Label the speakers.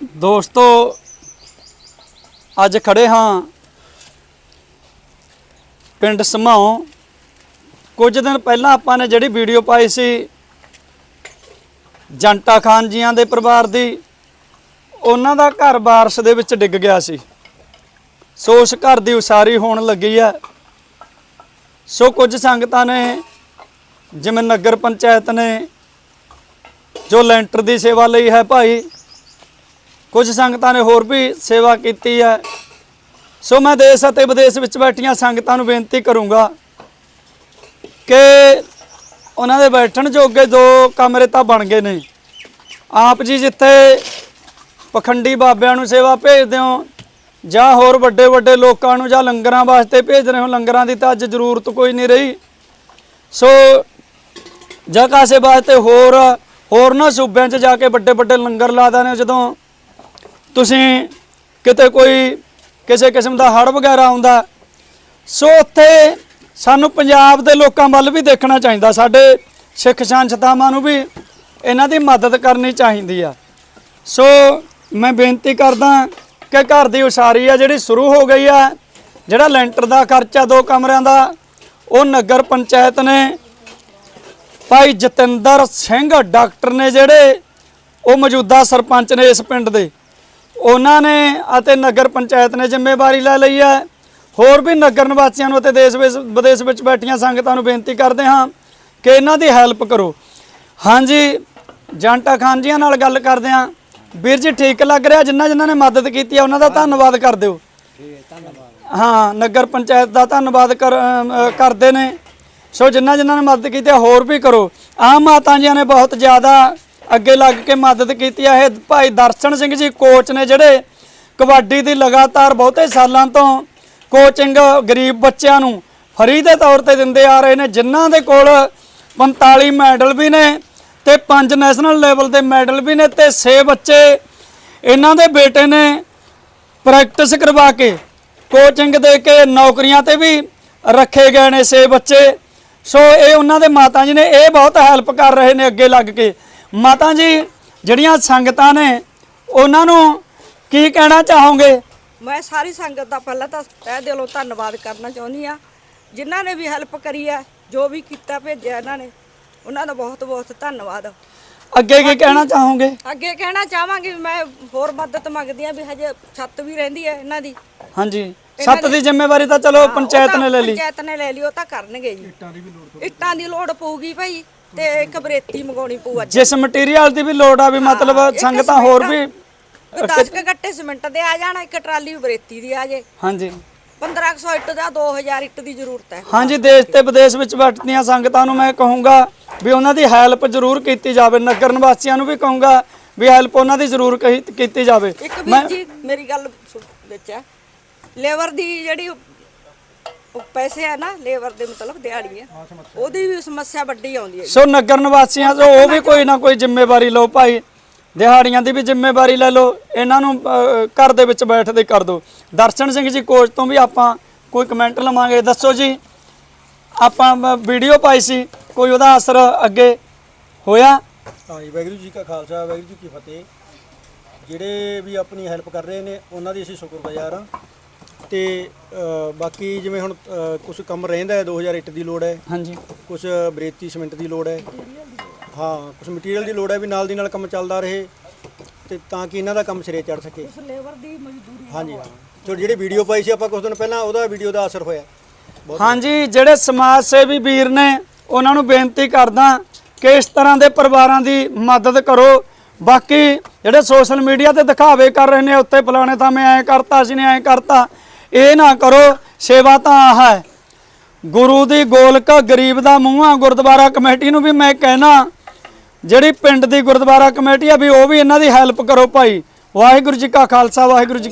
Speaker 1: ਦੋਸਤੋ, ਅੱਜ ਖੜੇ ਹਾਂ ਪਿੰਡ ਸਮਾਉ। ਕੁਝ ਦਿਨ ਪਹਿਲਾਂ ਆਪਾਂ ਨੇ ਜਿਹੜੀ ਵੀਡੀਓ ਪਾਈ ਸੀ ਜੰਟਾ ਖਾਨ ਜੀਆਂ ਦੇ ਪਰਿਵਾਰ ਦੀ, ਉਹਨਾਂ ਦਾ ਘਰ ਬਾਰਿਸ਼ ਦੇ ਵਿੱਚ ਡਿੱਗ ਗਿਆ ਸੀ। ਸੋ ਉਸ ਘਰ ਦੀ ਉਸਾਰੀ ਹੋਣ ਲੱਗੀ ਹੈ। ਸੋ ਕੁਝ ਸੰਗਤਾਂ ਨੇ, ਜਿਵੇਂ ਨਗਰ ਪੰਚਾਇਤ ਨੇ, ਜੋ ਲੈਂਟਰ ਦੀ ਸੇਵਾ ਲਈ ਹੈ ਭਾਈ ਕੁਝ ਸੰਗਤਾਂ ਨੇ ਹੋਰ ਵੀ ਸੇਵਾ ਕੀਤੀ ਹੈ। ਸੋ ਮੈਂ ਦੇਸ਼ ਅਤੇ ਵਿਦੇਸ਼ ਵਿੱਚ ਬੈਠੀਆਂ ਸੰਗਤਾਂ ਨੂੰ ਬੇਨਤੀ ਕਰੂੰਗਾ ਕਿ ਉਹਨਾਂ ਦੇ ਬੈਠਣ ਜੋਗੇ ਦੋ ਕਮਰੇ ਤਾਂ ਬਣ ਗਏ ਨੇ। ਆਪ ਜੀ ਜਿੱਥੇ ਪਖੰਡੀ ਬਾਬਿਆਂ ਨੂੰ ਸੇਵਾ ਭੇਜਦੇ ਹੋ ਜਾਂ ਹੋਰ ਵੱਡੇ ਵੱਡੇ ਲੋਕਾਂ ਨੂੰ ਜਾਂ ਲੰਗਰਾਂ ਵਾਸਤੇ ਭੇਜ ਰਹੇ ਹੋ, ਲੰਗਰਾਂ ਦੀ ਤਾਂ ਅੱਜ ਜ਼ਰੂਰਤ ਕੋਈ ਨਹੀਂ ਰਹੀ। ਸੋ ਜਾਂ ਕਾਸੇ ਵਾਸਤੇ ਹੋਰ ਹੋਰ ਨਾ ਸੂਬਿਆਂ 'ਚ ਜਾ ਕੇ ਵੱਡੇ ਵੱਡੇ ਲੰਗਰ ਲਾ ਨੇ ਜਦੋਂ ਤੁਸੀਂ ਕਿਤੇ ਕੋਈ ਕਿਸੇ ਕਿਸਮ ਦਾ ਹੜ ਵਗੈਰਾ ਆਉਂਦਾ, ਸੋ ਉੱਥੇ ਸਾਨੂੰ ਪੰਜਾਬ ਦੇ ਲੋਕਾਂ ਵੱਲ ਵੀ ਦੇਖਣਾ ਚਾਹੀਦਾ, ਸਾਡੇ ਸਿੱਖ ਸੰਸਥਾਵਾਂ ਨੂੰ ਵੀ ਇਹਨਾਂ ਦੀ ਮਦਦ ਕਰਨੀ ਚਾਹੀਦੀ ਆ। ਸੋ ਮੈਂ ਬੇਨਤੀ ਕਰਦਾ ਕਿ ਘਰ ਦੀ ਉਸਾਰੀ ਆ ਜਿਹੜੀ ਸ਼ੁਰੂ ਹੋ ਗਈ ਆ, ਜਿਹੜਾ ਲੈਂਟਰ ਦਾ ਖਰਚਾ ਦੋ ਕਮਰਿਆਂ ਦਾ, ਉਹ ਨਗਰ ਪੰਚਾਇਤ ਨੇ, ਭਾਈ ਜਤਿੰਦਰ ਸਿੰਘ ਡਾਕਟਰ ਨੇ ਜਿਹੜੇ ਉਹ ਮੌਜੂਦਾ ਸਰਪੰਚ ਨੇ ਇਸ ਪਿੰਡ ਦੇ। ਉਹਨਾਂ ਨੇ ਅਤੇ ਨਗਰ ਪੰਚਾਇਤ ਨੇ ਜ਼ਿੰਮੇਵਾਰੀ ਲੈ ਲਈ ਹੈ। ਹੋਰ ਵੀ ਨਗਰ ਨਿਵਾਸੀਆਂ ਨੂੰ ਅਤੇ ਦੇਸ਼ ਵਿਦੇਸ਼ ਵਿੱਚ ਬੈਠੀਆਂ ਸੰਗਤਾਂ ਨੂੰ ਬੇਨਤੀ ਕਰਦੇ ਹਾਂ ਕਿ ਇਹਨਾਂ ਦੀ ਹੈਲਪ ਕਰੋ। ਹਾਂਜੀ, ਜੰਟਾ ਖਾਨ ਜੀਆਂ ਨਾਲ ਗੱਲ ਕਰਦੇ ਹਾਂ। ਵੀਰ ਜੀ, ਠੀਕ ਲੱਗ ਰਿਹਾ? ਜਿਨ੍ਹਾਂ ਜਿਨ੍ਹਾਂ ਨੇ ਮਦਦ ਕੀਤੀ ਹੈ, ਉਹਨਾਂ ਦਾ ਧੰਨਵਾਦ ਕਰ ਦਿਓ। ਹਾਂ, ਨਗਰ ਪੰਚਾਇਤ ਦਾ ਧੰਨਵਾਦ ਕਰ ਕਰਦੇ ਨੇ। ਸੋ ਜਿਨ੍ਹਾਂ ਜਿਨ੍ਹਾਂ ਨੇ ਮਦਦ ਕੀਤੀ ਹੋਰ ਵੀ ਕਰੋ। ਆਮ ਮਾਤਾ ਜੀਆਂ ਨੇ ਬਹੁਤ ਜ਼ਿਆਦਾ ਅੱਗੇ ਲੱਗ ਕੇ ਮਦਦ ਕੀਤੀ ਹੈ ਇਹ ਭਾਈ ਦਰਸ਼ਨ ਸਿੰਘ ਜੀ ਕੋਚ ਨੇ ਜਿਹੜੇ ਕਬੱਡੀ ਦੀ ਲਗਾਤਾਰ ਬਹੁਤੇ ਸਾਲਾਂ ਤੋਂ ਕੋਚਿੰਗ ਗਰੀਬ ਬੱਚਿਆਂ ਨੂੰ ਫਰੀ ਦੇ ਤੌਰ ਤੇ ਦਿੰਦੇ ਆ ਰਹੇ ਨੇ। ਜਿਨ੍ਹਾਂ ਦੇ ਕੋਲ 45 ਮੈਡਲ ਵੀ ਨੇ ਤੇ ਪੰਜ ਨੈਸ਼ਨਲ ਲੈਵਲ ਦੇ ਮੈਡਲ ਵੀ ਨੇ ਤੇ 6 ਬੱਚੇ ਇਹਨਾਂ ਦੇ ਬੇਟੇ ਨੇ ਪ੍ਰੈਕਟਿਸ ਕਰਵਾ ਕੇ ਕੋਚਿੰਗ ਦੇ ਕੇ ਨੌਕਰੀਆਂ ਤੇ ਵੀ ਰੱਖੇ ਗਏ ਨੇ ਛੇ ਬੱਚੇ। ਸੋ ਇਹ ਉਹਨਾਂ ਦੇ ਮਾਤਾ ਜੀ ਨੇ ਇਹ ਬਹੁਤ ਹੈਲਪ ਕਰ ਰਹੇ ਨੇ ਅੱਗੇ ਲੱਗ ਕੇ। ਮਾਤਾ ਜੀ ਜਿਹੜੀਆਂ ਸੰਗਤਾਂ ਨੇ ਉਹਨਾਂ ਨੂੰ ਕੀ ਕਹਿਣਾ ਚਾਹੋਗੇ?
Speaker 2: ਮੈਂ ਸਾਰੀ ਸੰਗਤ ਦਾ ਪਹਿਲਾਂ ਤਾਂ ਤਹਿ ਦਿਲੋਂ ਧੰਨਵਾਦ ਕਰਨਾ ਚਾਹੁੰਦੀ ਆ ਜਿਨ੍ਹਾਂ ਨੇ ਵੀ ਹੈਲਪ ਕਰੀ ਹੈ ਜੋ ਵੀ ਕੀਤਾ ਭੇਜਿਆ ਇਹਨਾਂ ਨੇ ਉਹਨਾਂ ਦਾ ਬਹੁਤ ਬਹੁਤ ਧੰਨਵਾਦ।
Speaker 1: ਅੱਗੇ ਕੀ ਕਹਿਣਾ ਚਾਹੋਗੇ?
Speaker 2: ਅੱਗੇ ਕਹਿਣਾ ਚਾਹਾਂਗੀ ਵੀ ਮੈਂ ਹੋਰ ਮਦਦ ਮੰਗਦੀ ਆ ਵੀ ਹਜੇ ਛੱਤ ਵੀ ਰਹਿੰਦੀ ਹੈ ਇਹਨਾਂ ਦੀ।
Speaker 1: ਹਾਂਜੀ। ਸੱਤ ਦੀ ਜ਼ਿੰਮੇਵਾਰੀ ਤਾਂ ਚਲੋ ਪੰਚਾਇਤ ਨੇ ਲੈ ਲਈ।
Speaker 2: ਪੰਚਾਇਤ ਨੇ ਲੈ ਲਈ ਉਹ ਤਾਂ ਕਰਨਗੇ ਜੀ। ਇੱਟਾਂ ਦੀ ਵੀ ਲੋੜ ਇੱਟਾਂ ਦੀ ਲੋੜ ਪਊਗੀ ਭਾਈ। ਤੇ ਇੱਕ ਬਰੇਤੀ ਮੰਗਾਉਣੀ ਪਊ ਅੱਜ।
Speaker 1: ਜਿਸ ਮਟੀਰੀਅਲ ਦੀ ਵੀ ਲੋੜ ਆ ਵੀ ਮਤਲਬ ਸੰਗਤਾਂ ਹੋਰ ਵੀ
Speaker 2: 10 ਕ ਗੱਟੇ ਸੀਮੈਂਟ ਦੇ ਆ ਜਾਣਾ ਇੱਕ ਟਰਾਲੀ ਬਰੇਤੀ ਦੀ ਆ ਜੇ।
Speaker 1: ਹਾਂਜੀ।
Speaker 2: 1500 ਇੱਟ ਦਾ 2000 ਇੱਟ ਦੀ ਜ਼ਰੂਰਤ ਹੈ।
Speaker 1: ਹਾਂਜੀ ਦੇਸ਼ ਤੇ ਵਿਦੇਸ਼ ਵਿੱਚ ਬੈਠਦੀਆਂ ਸੰਗਤਾਂ ਨੂੰ ਮੈਂ ਕਹੂੰਗਾ ਵੀ ਉਹਨਾਂ ਦੀ ਹੈਲਪ ਜ਼ਰੂਰ ਕੀਤੀ ਜਾਵੇ ਨਗਰ ਨਿਵਾਸੀਆਂ ਨੂੰ ਵੀ ਕਹੂੰਗਾ ਵੀ ਹੈਲਪ ਉਹਨਾਂ ਦੀ ਜ਼ਰੂਰ ਕਹੀ- ਕੀਤੀ ਜਾਵੇ।
Speaker 2: ਇੱਕ ਵੀਰ ਜੀ ਮੇਰੀ ਗੱਲ ਸੁਣ ਵਿੱਚ ਹੈ ਲੇਬਰ ਦੀ ਜਿਹੜੀ ਉਹ ਪੈਸੇ ਆ ਨਾ ਲੇਬਰ ਦੇ ਮਤਲਬ ਦਿਹਾੜੀਆਂ ਉਹਦੀ ਵੀ ਸਮੱਸਿਆ ਵੱਡੀ ਆਉਂਦੀ ਹੈ
Speaker 1: ਸੋ ਨਗਰ ਨਿਵਾਸੀਆਂ ਤੋਂ ਉਹ ਵੀ ਕੋਈ ਨਾ ਕੋਈ ਜ਼ਿੰਮੇਵਾਰੀ ਲਓ ਭਾਈ। ਦਿਹਾੜੀਆਂ ਦੀ ਵੀ ਜ਼ਿੰਮੇਵਾਰੀ ਲੈ ਲਓ। ਇਹਨਾਂ ਨੂੰ ਅਹ, ਘਰ ਦੇ ਵਿੱਚ ਬੈਠਦੇ ਕਰ ਦਿਓ। ਦਰਸ਼ਨ ਸਿੰਘ ਜੀ ਕੋਚ ਤੋਂ ਵੀ ਆਪਾਂ ਕੋਈ ਕਮੈਂਟ ਲਵਾਂਗੇ। ਦੱਸੋ ਜੀ ਆਪਾਂ ਵੀਡੀਓ ਪਾਈ ਸੀ। ਕੋਈ ਉਹਦਾ ਅਸਰ ਅੱਗੇ ਹੋਇਆ?
Speaker 3: ਹਾਂਜੀ ਵਾਹਿਗੁਰੂ ਜੀ ਕਾ ਖਾਲਸਾ ਵਾਹਿਗੁਰੂ ਜੀ ਕੀ ਫਤਿਹ। ਜਿਹੜੇ ਵੀ ਆਪਣੀ ਹੈਲਪ ਕਰ ਰਹੇ ਨੇ ਉਹਨਾਂ ਦੀ ਅਸੀਂ ਸ਼ੁਕਰਗੁਜ਼ਾਰ ਹਾਂ। ਤੇ ਅ, ਬਾਕੀ ਜਿਵੇਂ ਹੁਣ ਕੁਝ ਕੰਮ ਰਹਿੰਦਾ ਹੈ 2000 ਇੱਟ ਦੀ ਲੋੜ ਹੈ।
Speaker 1: ਹਾਂਜੀ।
Speaker 3: ਕੁਝ ਬਰੇਤੀ ਸੀਮੈਂਟ ਦੀ ਲੋੜ ਹੈ। ਹਾਂ ਕੁਝ ਮਟੀਰੀਅਲ ਦੀ ਲੋੜ ਹੈ ਵੀ ਨਾਲ ਦੀ ਨਾਲ ਕੰਮ ਚੱਲਦਾ ਰਹੇ ਤੇ ਤਾਂ ਕਿ ਇਹਨਾਂ ਦਾ ਕੰਮ ਸਿਰੇ ਚੜ ਸਕੇ।
Speaker 2: ਲੇਬਰ ਦੀ ਮਜ਼ਦੂਰੀ
Speaker 3: ਹਾਂਜੀ ਹਾਂ। ਜੋ ਜਿਹੜੀ ਵੀਡੀਓ ਪਾਈ ਸੀ ਆਪਾਂ ਕੁਝ ਦਿਨ ਪਹਿਲਾਂ ਉਹਦਾ ਵੀਡੀਓ ਦਾ ਅਸਰ ਹੋਇਆ।
Speaker 1: ਹਾਂਜੀ ਜਿਹੜੇ ਸਮਾਜ ਸੇਵੀ ਵੀਰ ਨੇ ਉਹਨਾਂ ਨੂੰ ਬੇਨਤੀ ਕਰਦਾ ਕਿ ਇਸ ਤਰ੍ਹਾਂ ਦੇ ਪਰਿਵਾਰਾਂ ਦੀ ਮਦਦ ਕਰੋ। ਬਾਕੀ ਜਿਹੜੇ ਸੋਸ਼ਲ ਮੀਡੀਆ ਤੇ ਦਿਖਾਵੇ ਕਰ ਰਹੇ ਨੇ ਉੱਤੇ ਫਲਾਣੇ ਤਾਂ ਮੈਂ ਐਂ ਕਰਤਾ ਸੀ ਨੇ ਐਂ ਕਰਤਾ ਇਹ ਨਾ ਕਰੋ, ਸੇਵਾ ਤਾਂ ਆਹ ਹੈ। ਗੁਰੂ ਦੀ ਗੋਲਕ ਗਰੀਬ ਦਾ ਮੂੰਹਾਂ ਗੁਰਦੁਆਰਾ ਕਮੇਟੀ ਨੂੰ ਵੀ ਮੈਂ ਕਹਿਣਾ, ਜਿਹੜੀ ਪਿੰਡ ਦੀ ਗੁਰਦੁਆਰਾ ਕਮੇਟੀ ਆ, ਵੀ ਉਹ ਵੀ ਇਹਨਾਂ ਦੀ ਹੈਲਪ ਕਰੋ ਭਾਈ। ਵਾਹਿਗੁਰੂ ਜੀ ਕਾ ਖਾਲਸਾ, ਵਾਹਿਗੁਰੂ ਜੀ